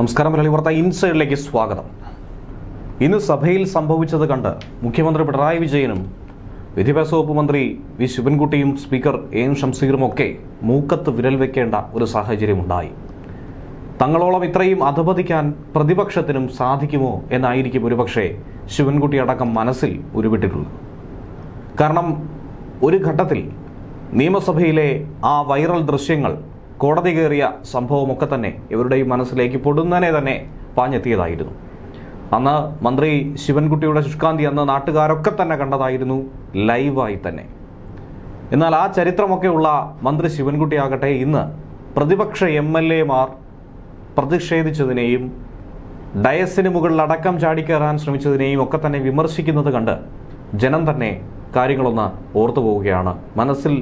നമസ്കാരം മലയാളി വാർത്ത ഇൻസൈഡിലേക്ക് സ്വാഗതം. ഇന്ന് സഭയിൽ സംഭവിച്ചത് കണ്ട് മുഖ്യമന്ത്രി പിണറായി വിജയനും വിദ്യാഭ്യാസ വകുപ്പ് മന്ത്രി വി. ശിവൻകുട്ടിയും സ്പീക്കർ എൻ. ഷംസീറും ഒക്കെ മൂക്കത്ത് വിരൽ വെക്കേണ്ട ഒരു സാഹചര്യമുണ്ടായി. തങ്ങളോളം ഇത്രയും അധപതിക്കാൻ പ്രതിപക്ഷത്തിനും സാധിക്കുമോ എന്നായിരിക്കും ഒരുപക്ഷെ ശിവൻകുട്ടി അടക്കം മനസ്സിൽ ഉരുവിട്ടിട്ടുള്ളത്. കാരണം ഒരു ഘട്ടത്തിൽ നിയമസഭയിലെ ആ വൈറൽ ദൃശ്യങ്ങൾ കോടതി കയറിയ സംഭവമൊക്കെ തന്നെ ഇവരുടെയും മനസ്സിലേക്ക് പൊടുന്നനെ തന്നെ പാഞ്ഞെത്തിയതായിരുന്നു. അന്ന് മന്ത്രി ശിവൻകുട്ടിയുടെ ശുഷ്കാന്തി അന്ന് നാട്ടുകാരൊക്കെ തന്നെ കണ്ടതായിരുന്നു ലൈവായി തന്നെ. എന്നാൽ ആ ചരിത്രമൊക്കെയുള്ള മന്ത്രി ശിവൻകുട്ടിയാകട്ടെ ഇന്ന് പ്രതിപക്ഷ എം എൽ എമാർ പ്രതിഷേധിച്ചതിനെയും ഡയസിന് മുകളിൽ അടക്കം ചാടിക്കയറാൻ ശ്രമിച്ചതിനെയും ഒക്കെ തന്നെ വിമർശിക്കുന്നത് കണ്ട് ജനം തന്നെ കാര്യങ്ങളൊന്ന് ഓർത്തു പോവുകയാണ് മനസ്സിൽ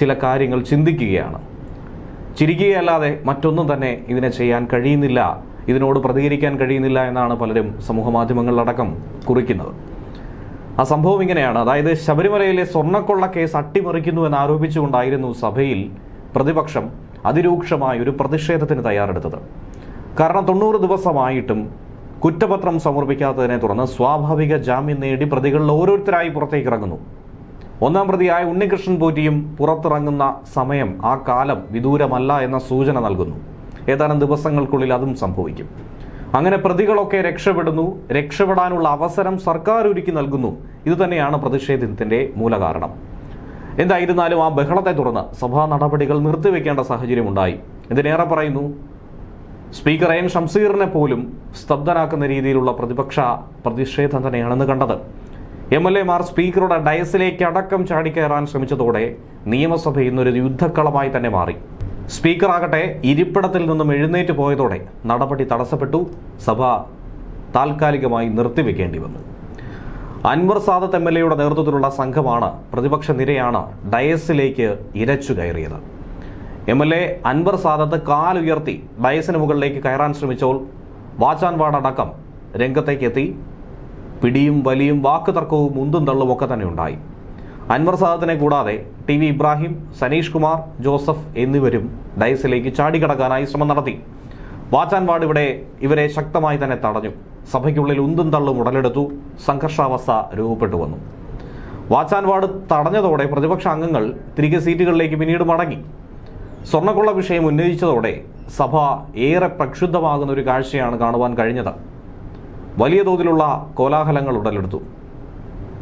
ചില കാര്യങ്ങൾ ചിന്തിക്കുകയാണ്. ചിരിക്കുകയല്ലാതെ മറ്റൊന്നും തന്നെ ഇതിനെ ചെയ്യാൻ കഴിയുന്നില്ല. ഇതിനോട് പ്രതികരിക്കാൻ കഴിയുന്നില്ല എന്നാണ് പലരും സമൂഹ മാധ്യമങ്ങളിലടക്കം കുറിക്കുന്നത്. ആ സംഭവം ഇങ്ങനെയാണ്. അതായത് ശബരിമലയിലെ സ്വർണക്കൊള്ള കേസ് അട്ടിമറിക്കുന്നു എന്ന് ആരോപിച്ചുകൊണ്ടായിരുന്നു സഭയിൽ പ്രതിപക്ഷം അതിരൂക്ഷമായ ഒരു പ്രതിഷേധത്തിന് തയ്യാറെടുത്തത്. കാരണം തൊണ്ണൂറ് ദിവസമായിട്ടും കുറ്റപത്രം സമർപ്പിക്കാത്തതിനെ തുടർന്ന് സ്വാഭാവിക ജാമ്യം നേടി പ്രതികളിൽ ഓരോരുത്തരായി പുറത്തേക്ക് ഇറങ്ങുന്നു ഒന്നാം പ്രതിയായ ഉണ്ണികൃഷ്ണൻ പോറ്റിയും പുറത്തിറങ്ങുന്ന സമയം ആ കാലം വിദൂരമല്ല എന്ന സൂചന നൽകുന്നു. ഏതാനും ദിവസങ്ങൾക്കുള്ളിൽ അതും സംഭവിക്കും. അങ്ങനെ പ്രതികളൊക്കെ രക്ഷപ്പെടുന്നു. രക്ഷപ്പെടാനുള്ള അവസരം സർക്കാർ ഒരുക്കി നൽകുന്നു. ഇതുതന്നെയാണ് പ്രതിഷേധത്തിന്റെ മൂലകാരണം. എന്തായിരുന്നാലും ആ ബഹളത്തെ തുടർന്ന് സഭാ നടപടികൾ നിർത്തിവെക്കേണ്ട സാഹചര്യമുണ്ടായി. ഇതിനേറെ പറയുന്നു സ്പീക്കർ എൻ. ഷംസീറിനെ പോലും സ്തബ്ധനാക്കുന്ന രീതിയിലുള്ള പ്രതിപക്ഷ പ്രതിഷേധം തന്നെയാണെന്ന് കണ്ടത്. എം എൽ എമാർ സ്പീക്കറുടെ ഡയസിലേക്ക് അടക്കം ചാടിക്കയറാൻ ശ്രമിച്ചതോടെ നിയമസഭ ഇന്നൊരു യുദ്ധക്കളമായി തന്നെ മാറി. സ്പീക്കറാകട്ടെ ഇരിപ്പിടത്തിൽ നിന്നും എഴുന്നേറ്റ് പോയതോടെ നടപടി തടസ്സപ്പെട്ടു. സഭ താൽക്കാലികമായി നിർത്തിവെക്കേണ്ടി വന്നു. അൻവർ സാദത്ത് എം എൽ എയുടെ നേതൃത്വത്തിലുള്ള സംഘമാണ് പ്രതിപക്ഷ നിരയാണ് ഡയസിലേക്ക് ഇരച്ചു കയറിയത്. M L A Anwar Sadath കാലുയർത്തി ഡയസിന് മുകളിലേക്ക് കയറാൻ ശ്രമിച്ചോൾ വാച്ചാൻവാടടക്കം രംഗത്തേക്ക് എത്തി പിടിയും വലിയും വാക്കുതർക്കവും ഉന്തും തള്ളും ഒക്കെ തന്നെ ഉണ്ടായി. അൻവർ സാദത്തിനെ കൂടാതെ ടി വി ഇബ്രാഹിം സനീഷ് കുമാർ ജോസഫ് എന്നിവരും ഡയസിലേക്ക് ചാടിക്കടക്കാനായി ശ്രമം നടത്തി. വാച്ചാൻവാട് ഇവിടെ ഇവരെ ശക്തമായി തന്നെ തടഞ്ഞു. സഭയ്ക്കുള്ളിൽ ഉന്തും തള്ളും ഉടലെടുത്തു. സംഘർഷാവസ്ഥ രൂപപ്പെട്ടു വന്നു. വാച്ചാൻവാട് തടഞ്ഞതോടെ പ്രതിപക്ഷ അംഗങ്ങൾ തിരികെ സീറ്റുകളിലേക്ക് പിന്നീട് മടങ്ങി. സ്വർണക്കൊള്ള വിഷയം ഉന്നയിച്ചതോടെ സഭ ഏറെ പ്രക്ഷുബ്ധമാകുന്ന ഒരു കാഴ്ചയാണ് കാണുവാൻ കഴിഞ്ഞത്. വലിയ തോതിലുള്ള കോലാഹലങ്ങൾ ഉടലെടുത്തു.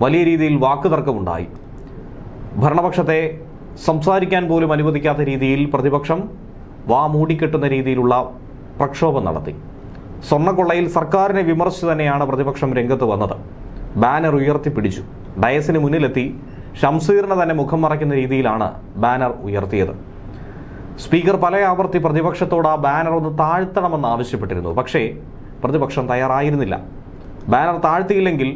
വലിയ രീതിയിൽ വാക്കുതർക്കമുണ്ടായി. ഭരണപക്ഷത്തെ സംസാരിക്കാൻ പോലും അനുവദിക്കാത്ത രീതിയിൽ പ്രതിപക്ഷം വാ മൂടിക്കെട്ടുന്ന രീതിയിലുള്ള പ്രക്ഷോഭം നടത്തി. സ്വർണക്കൊള്ളയിൽ സർക്കാരിനെ വിമർശിച്ചു തന്നെയാണ് പ്രതിപക്ഷം രംഗത്ത് വന്നത്. ബാനർ ഉയർത്തിപ്പിടിച്ചു. ഡയസിന് മുന്നിലെത്തി ഷംസീറിനെ തന്നെ മുഖം മറയ്ക്കുന്ന രീതിയിലാണ് ബാനർ ഉയർത്തിയത്. സ്പീക്കർ പല ആവർത്തി പ്രതിപക്ഷത്തോട് ആ ബാനർ ഒന്ന് താഴ്ത്തണമെന്ന് ആവശ്യപ്പെട്ടിരുന്നു. പക്ഷേ പ്രതിപക്ഷം തയ്യാറായിരുന്നില്ല. ബാനർ താഴ്ത്തിയില്ലെങ്കിൽ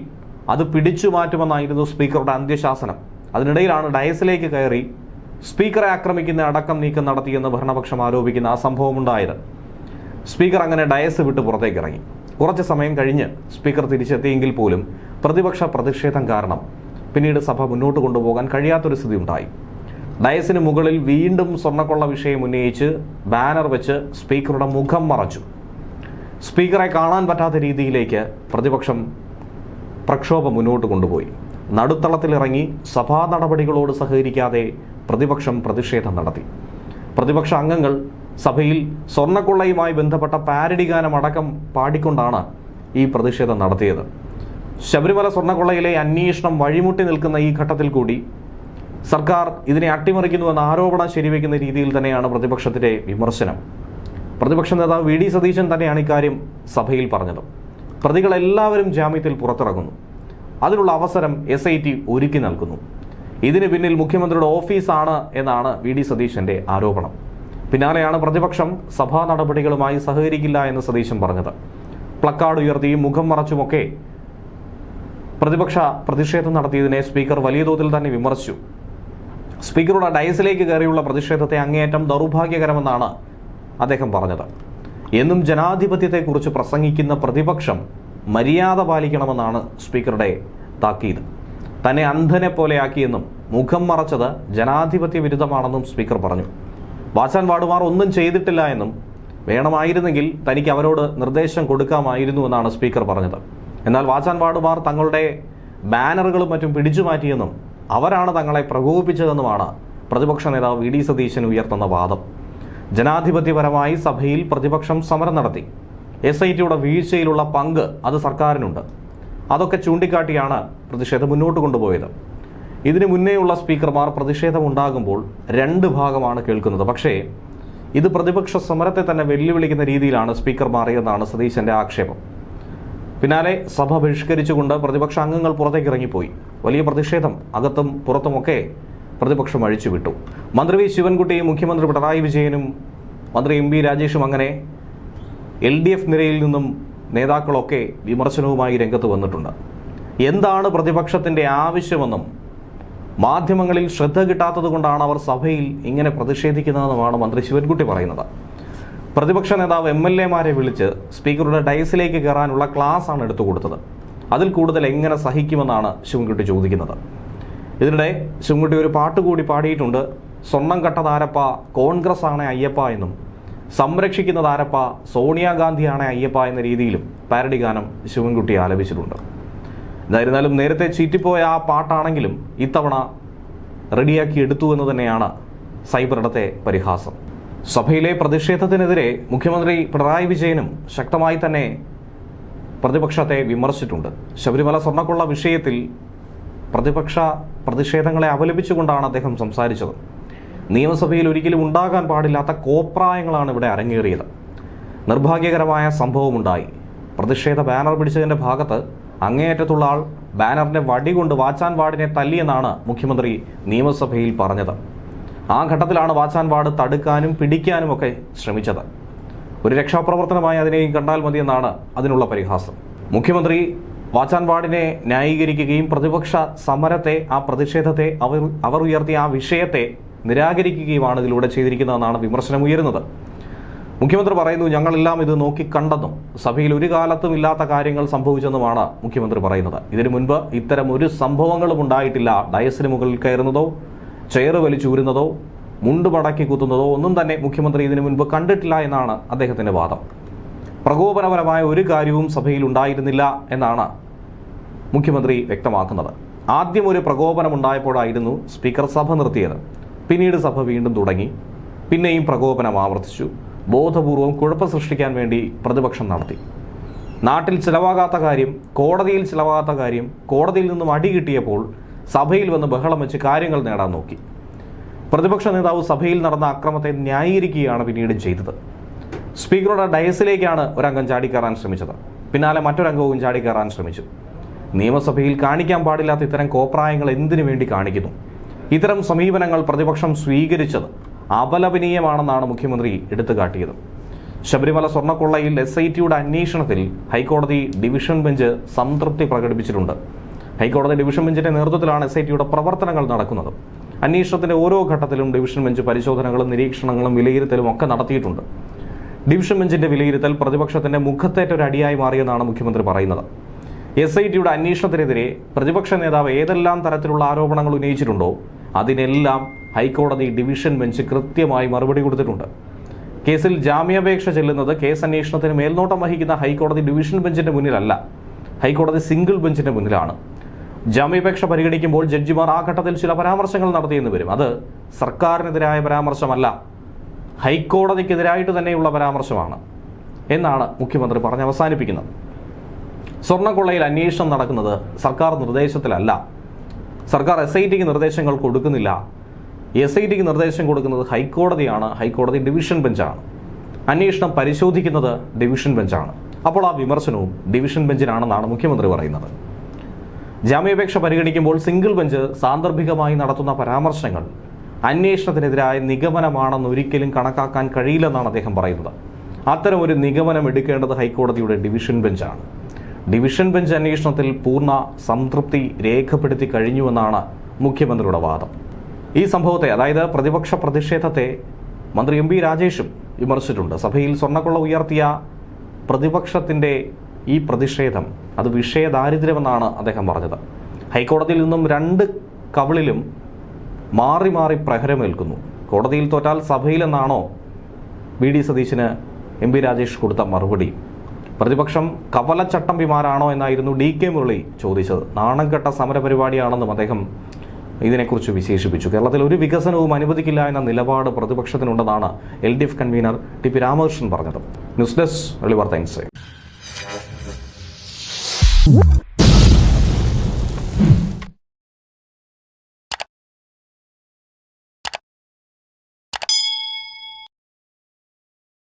അത് പിടിച്ചു മാറ്റുമെന്നായിരുന്നു സ്പീക്കറുടെ അന്ത്യശാസനം. അതിനിടയിലാണ് ഡയസിലേക്ക് കയറി സ്പീക്കറെ ആക്രമിക്കുന്ന അടക്കം നീക്കം നടത്തിയെന്ന് ഭരണപക്ഷം ആരോപിക്കുന്ന ആ സംഭവമുണ്ടായത്. സ്പീക്കർ അങ്ങനെ ഡയസ് വിട്ട് പുറത്തേക്ക് ഇറങ്ങി കുറച്ച് സമയം കഴിഞ്ഞ് സ്പീക്കർ തിരിച്ചെത്തിയെങ്കിൽ പോലും പ്രതിപക്ഷ പ്രതിഷേധം കാരണം പിന്നീട് സഭ മുന്നോട്ട് കൊണ്ടുപോകാൻ കഴിയാത്തൊരു സ്ഥിതി ഉണ്ടായി ഡയസിന് മുകളിൽ വീണ്ടും സ്വർണക്കൊള്ള വിഷയം ഉന്നയിച്ച് ബാനർ വെച്ച് സ്പീക്കറുടെ മുഖം മറച്ചു. സ്പീക്കറെ കാണാൻ പറ്റാത്ത രീതിയിലേക്ക് പ്രതിപക്ഷം പ്രക്ഷോഭം മുന്നോട്ട് കൊണ്ടുപോയി. നടുത്തളത്തിലിറങ്ങി സഭാ നടപടികളോട് സഹകരിക്കാതെ പ്രതിപക്ഷം പ്രതിഷേധം നടത്തി. പ്രതിപക്ഷ അംഗങ്ങൾ സഭയിൽ സ്വർണക്കൊള്ളയുമായി ബന്ധപ്പെട്ട പാരഡി ഗാനം അടക്കം പാടിക്കൊണ്ടാണ് ഈ പ്രതിഷേധം നടത്തിയത്. ശബരിമല സ്വർണക്കൊള്ളയിലെ അന്വേഷണം വഴിമുട്ടി നിൽക്കുന്ന ഈ ഘട്ടത്തിൽ കൂടി സർക്കാർ ഇതിനെ അട്ടിമറിക്കുന്നുവെന്ന ആരോപണം ശരിവെക്കുന്ന രീതിയിൽ തന്നെയാണ് പ്രതിപക്ഷത്തിന്റെ വിമർശനം. പ്രതിപക്ഷ നേതാവ് വി ഡി സതീശൻ തന്നെയാണ് ഇക്കാര്യം സഭയിൽ പറഞ്ഞത്. പ്രതികളെല്ലാവരും ജാമ്യത്തിൽ പുറത്തിറങ്ങുന്നു. അതിനുള്ള അവസരം എസ് ഐ ടി ഒരുക്കി നൽകുന്നു. ഇതിന് പിന്നിൽ മുഖ്യമന്ത്രിയുടെ ഓഫീസാണ് എന്നാണ് വി ഡി സതീശന്റെ ആരോപണം. പിന്നാലെയാണ് പ്രതിപക്ഷം സഭാ നടപടികളുമായി സഹകരിക്കില്ല എന്ന് സതീശൻ പറഞ്ഞത്. പ്ലക്കാർഡ് ഉയർത്തിയും മുഖം മറച്ചുമൊക്കെ പ്രതിപക്ഷ പ്രതിഷേധം നടത്തിയതിനെ സ്പീക്കർ വലിയ തോതിൽ തന്നെ വിമർശിച്ചു. സ്പീക്കറുടെ ഡയസിലേക്ക് കയറിയുള്ള പ്രതിഷേധത്തെ അങ്ങേയറ്റം ദൗർഭാഗ്യകരമെന്നാണ് അദ്ദേഹം പറഞ്ഞത്. എന്നും ജനാധിപത്യത്തെക്കുറിച്ച് പ്രസംഗിക്കുന്ന പ്രതിപക്ഷം മര്യാദ പാലിക്കണമെന്നാണ് സ്പീക്കറുടെ താക്കീത്. തന്നെ അന്ധനെ പോലെയാക്കിയെന്നും മുഖം മറച്ചത് ജനാധിപത്യ വിരുദ്ധമാണെന്നും സ്പീക്കർ പറഞ്ഞു. വാച്ചാൻ വാടുമാർ ഒന്നും ചെയ്തിട്ടില്ല എന്നും വേണമായിരുന്നെങ്കിൽ തനിക്ക് അവരോട് നിർദ്ദേശം കൊടുക്കാമായിരുന്നു എന്നാണ് സ്പീക്കർ പറഞ്ഞത്. എന്നാൽ വാച്ചാൻ വാടുമാർ തങ്ങളുടെ ബാനറുകളും മറ്റും പിടിച്ചു മാറ്റിയെന്നും അവരാണ് തങ്ങളെ പ്രകോപിപ്പിച്ചതെന്നുമാണ് പ്രതിപക്ഷ നേതാവ് വി ഡി സതീശൻ ഉയർത്തുന്ന വാദം. ജനാധിപത്യപരമായി സഭയിൽ പ്രതിപക്ഷം സമരം നടത്തി. എസ് ഐ ടിയുടെ വീഴ്ചയിലുള്ള പങ്ക് അത് സർക്കാരിനുണ്ട്. അതൊക്കെ ചൂണ്ടിക്കാട്ടിയാണ് പ്രതിഷേധം മുന്നോട്ട് കൊണ്ടുപോയത്. ഇതിനു മുന്നേയുള്ള സ്പീക്കർമാർ പ്രതിഷേധമുണ്ടാകുമ്പോൾ രണ്ട് ഭാഗമാണ് കേൾക്കുന്നത്. പക്ഷേ ഇത് പ്രതിപക്ഷ സമരത്തെ തന്നെ വെല്ലുവിളിക്കുന്ന രീതിയിലാണ് സ്പീക്കർ മാറിയതെന്നാണ് സതീശന്റെ ആക്ഷേപം. പിന്നാലെ സഭ ബഹിഷ്കരിച്ചുകൊണ്ട് പ്രതിപക്ഷ അംഗങ്ങൾ പുറത്തേക്ക് ഇറങ്ങിപ്പോയി. വലിയ പ്രതിഷേധം അകത്തും പുറത്തുമൊക്കെ പ്രതിപക്ഷം അഴിച്ചുവിട്ടു. മന്ത്രി വി ശിവൻകുട്ടിയും മുഖ്യമന്ത്രി പിണറായി വിജയനും മന്ത്രി എം വി രാജേഷും അങ്ങനെ എൽ ഡി എഫ് നിരയിൽ നിന്നും നേതാക്കളൊക്കെ വിമർശനവുമായി രംഗത്ത് വന്നിട്ടുണ്ട്. എന്താണ് പ്രതിപക്ഷത്തിന്റെ ആവശ്യമെന്നും മാധ്യമങ്ങളിൽ ശ്രദ്ധ കിട്ടാത്തത് കൊണ്ടാണ് അവർ സഭയിൽ ഇങ്ങനെ പ്രതിഷേധിക്കുന്നതെന്നുമാണ് മന്ത്രി ശിവൻകുട്ടി പറയുന്നത്. പ്രതിപക്ഷ നേതാവ് എം എൽ എമാരെ വിളിച്ച് സ്പീക്കറുടെ ഡയസിലേക്ക് കയറാനുള്ള ക്ലാസ് ആണ് എടുത്തു കൊടുത്തത്. അതിൽ കൂടുതൽ എങ്ങനെ സഹിക്കുമെന്നാണ് ശിവൻകുട്ടി ചോദിക്കുന്നത്. ഇതിനിടെ ശിവൻകുട്ടി ഒരു പാട്ട് കൂടി പാടിയിട്ടുണ്ട്. സ്വർണം കട്ടതാരപ്പ കോൺഗ്രസ് ആണ് അയ്യപ്പ എന്നും. സംരക്ഷിക്കുന്നത് ആരപ്പ സോണിയാഗാന്ധിയാണ് അയ്യപ്പ എന്ന രീതിയിലും പാരഡി ഗാനം ശിവൻകുട്ടി ആലപിച്ചിട്ടുണ്ട്. എന്തായിരുന്നാലും നേരത്തെ ചീറ്റിപ്പോയ ആ പാട്ടാണെങ്കിലും ഇത്തവണ റെഡിയാക്കി എടുത്തു എന്ന് തന്നെയാണ് സൈബറിടത്തെ പരിഹാസം. സഭയിലെ പ്രതിഷേധത്തിനെതിരെ മുഖ്യമന്ത്രി പിണറായി വിജയനും ശക്തമായി തന്നെ പ്രതിപക്ഷത്തെ വിമർശിച്ചിട്ടുണ്ട്. ശബരിമല സ്വർണക്കൊള്ള വിഷയത്തിൽ പ്രതിപക്ഷ പ്രതിഷേധങ്ങളെ അപലപിച്ചുകൊണ്ടാണ് അദ്ദേഹം സംസാരിച്ചത്. നിയമസഭയിൽ ഒരിക്കലും ഉണ്ടാകാൻ പാടില്ലാത്ത കോപ്രായങ്ങളാണ് ഇവിടെ അരങ്ങേറിയത്. നിർഭാഗ്യകരമായ സംഭവമുണ്ടായി. പ്രതിഷേധ ബാനർ പിടിച്ചതിന്റെ ഭാഗത്ത് അങ്ങേയറ്റത്തുള്ള ആൾ ബാനറിന്റെ വടി കൊണ്ട് വാച്ചാൻ വാർഡിനെ തല്ലിയെന്നാണ് മുഖ്യമന്ത്രി നിയമസഭയിൽ പറഞ്ഞത്. ആ ഘട്ടത്തിലാണ് വാച്ചാൻ വാർഡ് തടുക്കാനും പിടിക്കാനും ഒക്കെ ശ്രമിച്ചത്. ഒരു രക്ഷാപ്രവർത്തനമായി അതിനെയും കണ്ടാൽ മതിയെന്നാണ് അതിനുള്ള പരിഹാസം. മുഖ്യമന്ത്രി വാച്ചാൻ വാർഡിനെ ന്യായീകരിക്കുകയും പ്രതിപക്ഷ സമരത്തെ ആ പ്രതിഷേധത്തെ അവർ അവർ ഉയർത്തിയ ആ വിഷയത്തെ നിരാകരിക്കുകയുമാണ് ഇതിലൂടെ ചെയ്തിരിക്കുന്നതെന്നാണ് വിമർശനം ഉയരുന്നത് മുഖ്യമന്ത്രി പറയുന്നു ഞങ്ങളെല്ലാം ഇത് നോക്കി കണ്ടെന്നും സഭയിൽ ഒരു കാലത്തും ഇല്ലാത്ത കാര്യങ്ങൾ സംഭവിച്ചെന്നുമാണ് മുഖ്യമന്ത്രി പറയുന്നത്. ഇതിനു മുൻപ് ഇത്തരം ഒരു സംഭവങ്ങളും ഉണ്ടായിട്ടില്ല. ഡയസിന് മുകളിൽ കയറുന്നതോ ചെയർ വലിച്ചൂരുന്നതോ മുണ്ട് മടക്കി കുത്തുന്നതോ ഒന്നും തന്നെ മുഖ്യമന്ത്രി ഇതിനു മുൻപ് കണ്ടിട്ടില്ല എന്നാണ് അദ്ദേഹത്തിന്റെ വാദം. പ്രകോപനപരമായ ഒരു കാര്യവും സഭയിൽ ഉണ്ടായിരുന്നില്ല എന്നാണ് മുഖ്യമന്ത്രി വ്യക്തമാക്കുന്നത്. ആദ്യം ഒരു പ്രകോപനം ഉണ്ടായപ്പോഴായിരുന്നു സ്പീക്കർ സഭ നിർത്തിയത്. പിന്നീട് സഭ വീണ്ടും തുടങ്ങി. പിന്നെയും പ്രകോപനം ആവർത്തിച്ചു. ബോധപൂർവം കുഴപ്പം സൃഷ്ടിക്കാൻ വേണ്ടി പ്രതിപക്ഷം നടത്തി. നാട്ടിൽ ചിലവാകാത്ത കാര്യം കോടതിയിൽ ചിലവാകാത്ത കാര്യം കോടതിയിൽ നിന്നും അടി കിട്ടിയപ്പോൾ സഭയിൽ വന്ന് ബഹളം വെച്ച് കാര്യങ്ങൾ നേടാൻ നോക്കി. പ്രതിപക്ഷ നേതാവ് സഭയിൽ നടന്ന അക്രമത്തെ ന്യായീകരിക്കുകയാണ് പിന്നീട് ചെയ്തത്. സ്പീക്കറുടെ ഡയസിലേക്കാണ് ഒരംഗം ചാടിക്കയറാൻ ശ്രമിച്ചത്. പിന്നാലെ മറ്റൊരംഗവും ചാടിക്കയറാൻ ശ്രമിച്ചു. നിയമസഭയിൽ കാണിക്കാൻ പാടില്ലാത്ത ഇത്തരം കോപ്രായങ്ങൾ എന്തിനു വേണ്ടി കാണിക്കുന്നു? ഇത്തരം സമീപനങ്ങൾ പ്രതിപക്ഷം സ്വീകരിച്ചത് അപലപനീയമാണെന്നാണ് മുഖ്യമന്ത്രി എടുത്തു കാട്ടിയത് ശബരിമല സ്വർണക്കൊള്ളയിൽ എസ് ഐ ടിയുടെ അന്വേഷണത്തിൽ ഹൈക്കോടതി ഡിവിഷൻ ബെഞ്ച് സംതൃപ്തി പ്രകടിപ്പിച്ചിട്ടുണ്ട്. ഹൈക്കോടതി ഡിവിഷൻ ബെഞ്ചിന്റെ നേതൃത്വത്തിലാണ് എസ് ഐ ടിയുടെ പ്രവർത്തനങ്ങൾ നടക്കുന്നത്. അന്വേഷണത്തിന്റെ ഓരോ ഘട്ടത്തിലും ഡിവിഷൻ ബെഞ്ച് പരിശോധനകളും നിരീക്ഷണങ്ങളും വിലയിരുത്തലും ഒക്കെ നടത്തിയിട്ടുണ്ട്. ഡിവിഷൻ ബെഞ്ചിന്റെ വിലയിരുത്തൽ പ്രതിപക്ഷത്തിന്റെ മുഖത്തേറ്റ ഒരു അടിയായി മാറിയെന്നാണ് മുഖ്യമന്ത്രി പറയുന്നത്. എസ് ഐ ടിയുടെ അന്വേഷണത്തിനെതിരെ പ്രതിപക്ഷ നേതാവ് ഏതെല്ലാം തരത്തിലുള്ള ആരോപണങ്ങൾ ഉന്നയിച്ചിട്ടുണ്ടോ അതിനെല്ലാം ഹൈക്കോടതി ഡിവിഷൻ ബെഞ്ച് കൃത്യമായി മറുപടി കൊടുത്തിട്ടുണ്ട്. കേസിൽ ജാമ്യാപേക്ഷ ചെല്ലുന്നത് കേസ് അന്വേഷണത്തിന് മേൽനോട്ടം വഹിക്കുന്ന ഹൈക്കോടതി ഡിവിഷൻ ബെഞ്ചിന്റെ മുന്നിലല്ല ഹൈക്കോടതി സിംഗിൾ ബെഞ്ചിന്റെ മുന്നിലാണ്. ജാമ്യാപേക്ഷ പരിഗണിക്കുമ്പോൾ ജഡ്ജിമാർ ആ ഘട്ടത്തിൽ ചില പരാമർശങ്ങൾ നടത്തിയെന്ന് വരും. അത് സർക്കാരിനെതിരായ പരാമർശമല്ല. ഹൈക്കോടതിക്കെതിരായിട്ട് തന്നെയുള്ള പരാമർശമാണ് എന്നാണ് മുഖ്യമന്ത്രി പറഞ്ഞ് അവസാനിപ്പിക്കുന്നത്. സ്വർണക്കൊള്ളയിൽ അന്വേഷണം നടക്കുന്നത് സർക്കാർ നിർദ്ദേശത്തിലല്ല. സർക്കാർ എസ് ഐ ടിക്ക് നിർദ്ദേശങ്ങൾ കൊടുക്കുന്നില്ല. എസ് ഐ ടിക്ക് നിർദ്ദേശം കൊടുക്കുന്നത് ഹൈക്കോടതിയാണ്. ഹൈക്കോടതി ഡിവിഷൻ ബെഞ്ചാണ്. അന്വേഷണം പരിശോധിക്കുന്നത് ഡിവിഷൻ ബെഞ്ചാണ്. അപ്പോൾ ആ വിമർശനവും ഡിവിഷൻ ബെഞ്ചിനാണെന്നാണ് മുഖ്യമന്ത്രി പറയുന്നത്. ജാമ്യാപേക്ഷ പരിഗണിക്കുമ്പോൾ സിംഗിൾ ബെഞ്ച് സാന്ദർഭികമായി നടത്തുന്ന പരാമർശങ്ങൾ അന്വേഷണത്തിനെതിരായ നിഗമനമാണെന്ന് ഒരിക്കലും കണക്കാക്കാൻ കഴിയില്ലെന്നാണ് അദ്ദേഹം പറയുന്നത്. അത്തരം ഒരു നിഗമനം എടുക്കേണ്ടത് ഹൈക്കോടതിയുടെ ഡിവിഷൻ ബെഞ്ചാണ്. ഡിവിഷൻ ബെഞ്ച് അന്വേഷണത്തിൽ പൂർണ സംതൃപ്തി രേഖപ്പെടുത്തി കഴിഞ്ഞുവെന്നാണ് മുഖ്യമന്ത്രിയുടെ വാദം. ഈ സംഭവത്തെ അതായത് പ്രതിപക്ഷ പ്രതിഷേധത്തെ മന്ത്രി എം പി രാജേഷും വിമർശിച്ചിട്ടുണ്ട്. സഭയിൽ സ്വർണക്കൊള്ള ഉയർത്തിയ പ്രതിപക്ഷത്തിന്റെ ഈ പ്രതിഷേധം അത് വിഷയദാരിദ്ര്യമെന്നാണ് അദ്ദേഹം പറഞ്ഞത്. ഹൈക്കോടതിയിൽ നിന്നും രണ്ട് കവിളിലും മാറി മാറി പ്രഹരമേൽക്കുന്നു. കോടതിയിൽ തോറ്റാൽ സഭയിലെന്നാണോ ബി ഡി സതീശിന് എം പി രാജേഷ് കൊടുത്ത മറുപടി? പ്രതിപക്ഷം കവലച്ചട്ടമ്പിമാരാണോ എന്നായിരുന്നു ഡി കെ മുരളി ചോദിച്ചത്. നാണംകെട്ട സമരപരിപാടിയാണെന്നും അദ്ദേഹം ഇതിനെക്കുറിച്ച് വിശേഷിപ്പിച്ചു. കേരളത്തിൽ ഒരു വികസനവും അനുവദിക്കില്ല എന്ന നിലപാട് പ്രതിപക്ഷത്തിനുണ്ടെന്നാണ് L D F convenor T P Ramakrishnan പറഞ്ഞത്. News desk വെളിവാർ times